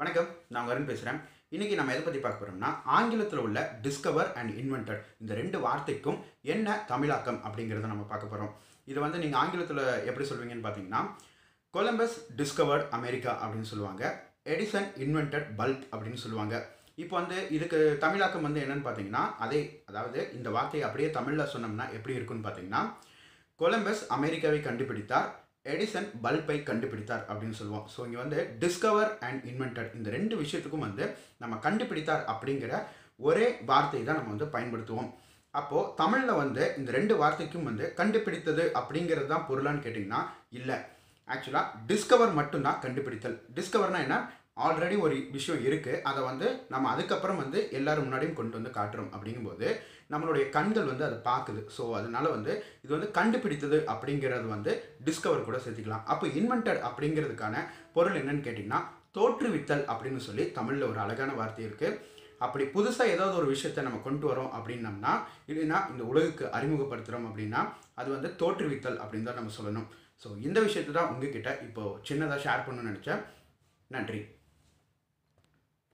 வணக்கம் நான் வருண் பேசுகிறேன் இன்றைக்கி நம்ம எதை பற்றி பார்க்க போகிறோம்னா ஆங்கிலத்தில் உள்ள டிஸ்கவர் அண்ட் இன்வென்டட் இந்த ரெண்டு வார்த்தைக்கும் என்ன தமிழாக்கம் அப்படிங்கிறத நம்ம பார்க்க போகிறோம் இது வந்து நீங்கள் ஆங்கிலத்தில் எப்படி சொல்வீங்கன்னு பார்த்தீங்கன்னா கொலம்பஸ் டிஸ்கவர்ட் அமெரிக்கா அப்படின்னு சொல்லுவாங்க. எடிசன் இன்வென்டட் பல்ப் அப்படின்னு சொல்லுவாங்க. இப்போ வந்து இதுக்கு தமிழாக்கம் வந்து என்னென்னு பார்த்தீங்கன்னா அதே அதாவது இந்த வார்த்தையை அப்படியே தமிழில் சொன்னோம்னா எப்படி இருக்குன்னு பார்த்தீங்கன்னா கொலம்பஸ் அமெரிக்காவை கண்டுபிடித்தார். எடிசன் பல்பை கண்டுபிடித்தார் அப்படின்னு சொல்லுவோம். ஸோ இங்கே வந்து டிஸ்கவர் அண்ட் இன்வென்டட் இந்த ரெண்டு விஷயத்துக்கும் வந்து நம்ம கண்டுபிடித்தார் அப்படிங்கிற ஒரே வார்த்தை தான் நம்ம வந்து பயன்படுத்துவோம். அப்போது தமிழில் வந்து இந்த ரெண்டு வார்த்தைக்கும் வந்து கண்டுபிடித்தது அப்படிங்கிறது தான் பொருளான்னு கேட்டிங்கன்னா இல்லை. ஆக்சுவலாக டிஸ்கவர் மட்டும்தான் கண்டுபிடித்தல். டிஸ்கவர்னால் என்ன? ஆல்ரெடி ஒரு விஷயம் இருக்குது அதை வந்து நம்ம அதுக்கப்புறம் வந்து எல்லோரும் முன்னாடியும் கொண்டு வந்து காட்டுறோம் அப்படிங்கும்போது நம்மளுடைய கண்கள் வந்து அதை பார்க்குது. ஸோ அதனால் வந்து இது வந்து கண்டுபிடித்தது அப்படிங்கிறது வந்து டிஸ்கவர் கூட சேர்த்துக்கலாம் அப்போ இன்வென்டட் அப்படிங்கிறதுக்கான பொருள் என்னன்னு கேட்டிங்கன்னா தோற்றுவித்தல் அப்படின்னு சொல்லி தமிழில் ஒரு அழகான வார்த்தை இருக்குது அப்படி புதுசாக ஏதாவது ஒரு விஷயத்தை நம்ம கொண்டு வரோம் அப்படின்னம்னா இல்லைன்னா இந்த உலகுக்கு அறிமுகப்படுத்துகிறோம் அப்படின்னா அது வந்து தோற்றுவித்தல் அப்படின்னு தான் நம்ம சொல்லணும். ஸோ இந்த விஷயத்தை தான் உங்ககிட்ட இப்போது சின்னதாக ஷேர் பண்ணணும்னு நினச்சேன். நன்றி.